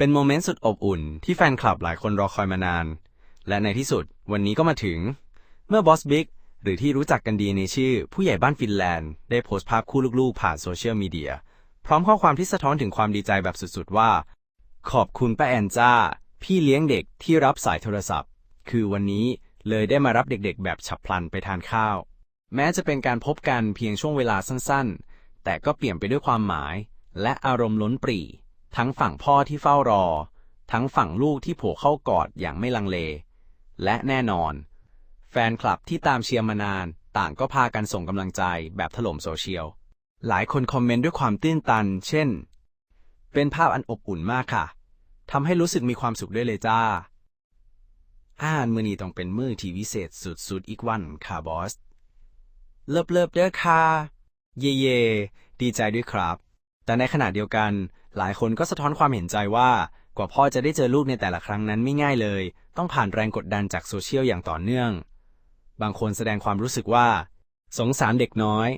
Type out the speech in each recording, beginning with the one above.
เป็นโมเมนต์สุดอบอุ่นที่แฟนคลับหลายคนรอคอยมานาน และในที่สุดวันนี้ก็มาถึง เมื่อบอสบิ๊กหรือที่รู้จักกันดีในชื่อ ผู้ใหญ่บ้านฟินแลนด์ได้โพสต์ภาพคู่ลูกๆผ่านโซเชียลมีเดียพร้อมข้อความที่สะท้อนถึงความดีใจแบบสุดๆว่า ขอบคุณป้าแอนจ้า พี่เลี้ยงเด็กที่รับสายโทรศัพท์ คือวันนี้เลยได้มารับเด็กๆ แบบฉับพลันไปทานข้าว แม้จะเป็นการพบกันเพียงช่วงเวลาสั้นๆ แต่ก็เปลี่ยนไปด้วยความหมาย และอารมณ์ล้นปรี ทั้งฝั่งพ่อที่เฝ้ารอ ทั้งฝั่งลูกที่โผล่เข้ากอดอย่างไม่ลังเล และแน่นอน แฟนคลับที่ตามเชียร์มานาน ต่างก็พากันส่งกำลังใจแบบถล่มโซเชียล หลายคนคอมเมนต์ด้วยความตื้นตัน เช่น เป็นภาพอันอบอุ่นมากค่ะทำให้รู้สึกมีความสุขด้วยเลยจ้าอ่านมือนี้ต้องเป็นมือที่วิเศษสุดๆอีกวันค่ะบอส เลิฟเลิฟเด้อค่ะ เย่เยดีใจด้วยครับ แต่ในขณะเดียวกัน หลายคนก็สะท้อนความเห็นใจว่ากว่าพ่อจะได้เจอลูกในแต่ละครั้งนั้นไม่ง่ายเลย ต้องผ่านแรงกดดันจากโซเชียลอย่างต่อเนื่อง บางคนแสดงความรู้สึกว่า สงสารเด็กน้อย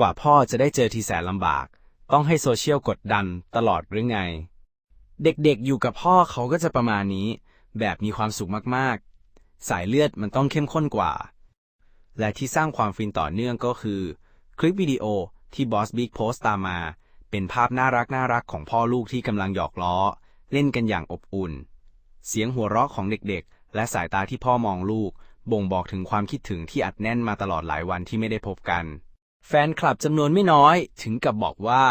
กว่าพ่อจะได้เจอทีแสนลำบาก ต้องให้โซเชียลกดดันตลอดหรือไง เด็กๆอยู่กับพ่อเขาก็จะประมาณนี้ แบบมีความสุขมากๆ สายเลือดมันต้องเข้มข้นกว่า และที่สร้างความฟินต่อเนื่องก็คือ คลิปวิดีโอที่บอสบิ๊กโพสต์ตามมา เป็นภาพน่ารักน่ารักของพ่อลูกที่กำลังหยอกล้อ เล่นกันอย่างอบอุ่น เสียงหัวเราะของเด็กๆ และสายตาที่พ่อมองลูก บ่งบอกถึงความคิดถึงที่อัดแน่นมาตลอดหลายวันที่ไม่ได้พบกัน แฟนคลับจำนวนไม่น้อย ถึงกับบอกว่า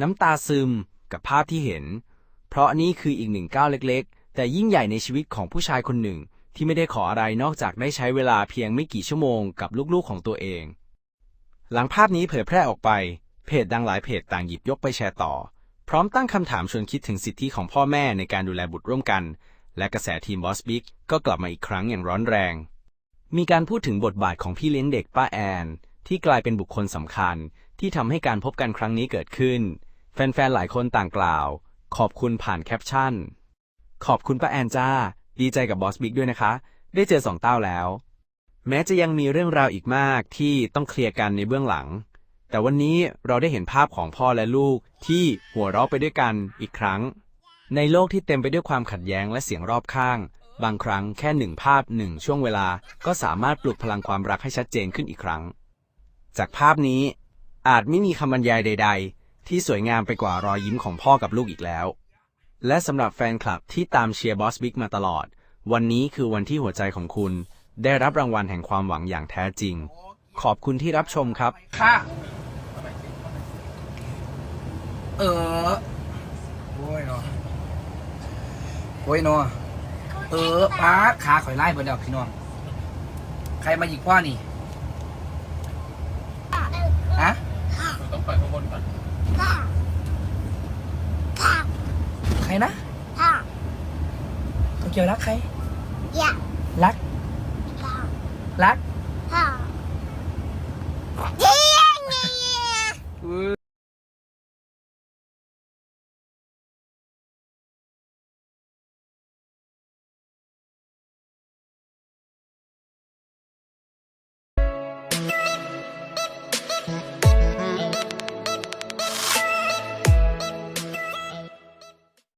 น้ำตาซึมกับภาพที่เห็น เพราะนี่คืออีกหนึ่งก้าวเล็กๆ แต่ยิ่งใหญ่ในชีวิตของผู้ชายคนหนึ่ง ที่ไม่ได้ขออะไรนอกจากได้ใช้เวลาเพียงไม่กี่ชั่วโมงกับลูกๆของตัวเอง หลังภาพนี้เผยแพร่ออกไป เพจดังหลายเพจต่างหยิบยกไปแชร์ต่อ พร้อมตั้งคำถามชวนคิดถึงสิทธิของพ่อแม่ในการดูแลบุตรร่วมกัน และกระแสทีมบอสบิ๊กก็กลับมาอีกครั้งอย่างร้อนแรง มีการพูดถึงบทบาทของพี่เลี้ยงเด็กป้าแอน ที่กลายเป็นบุคคลสำคัญ ที่ทำให้การพบกันครั้งนี้เกิดขึ้น แฟนๆหลายคนต่างกล่าว ขอบคุณผ่านแคปชั่น ขอบคุณป้าแอนจ้า ดีใจกับบอสบิ๊กด้วยนะคะ ได้เจอสองเต้าแล้ว แม้จะยังมีเรื่องราวอีกมากที่ต้องเคลียร์กันในเบื้องหลัง แต่วันนี้เราได้เห็นภาพของพ่อและลูกที่หัวเราะไปด้วยกันอีกครั้ง ในโลกที่เต็มไปด้วยความขัดแย้งและเสียงรอบข้าง บางครั้งแค่หนึ่งภาพหนึ่งช่วงเวลาก็สามารถปลุกพลังความรักให้ชัดเจนขึ้นอีกครั้ง จากภาพนี้อาจไม่มีคำบรรยายใด ๆ ที่สวยงามไปกว่ารอยยิ้มของพ่อกับลูกอีกแล้ว และสำหรับแฟนคลับที่ตามเชียร์บอสบิ๊กมาตลอด วันนี้คือวันที่หัวใจของคุณ ได้รับรางวัลแห่งความหวังอย่างแท้จริง ขอบคุณที่รับชมครับ ค่ะ เออโอ้ยเนาะโอ้ยเนาะเออป้าดขาข่อยไล่เบิดแล้วพี่น้อง ใครมาหยิกพ่อนี่ฮะต้องไปข้างบนก่อนใครนะพ่อโตเกียวรักใครอยากรักพ่อรัก Yeah.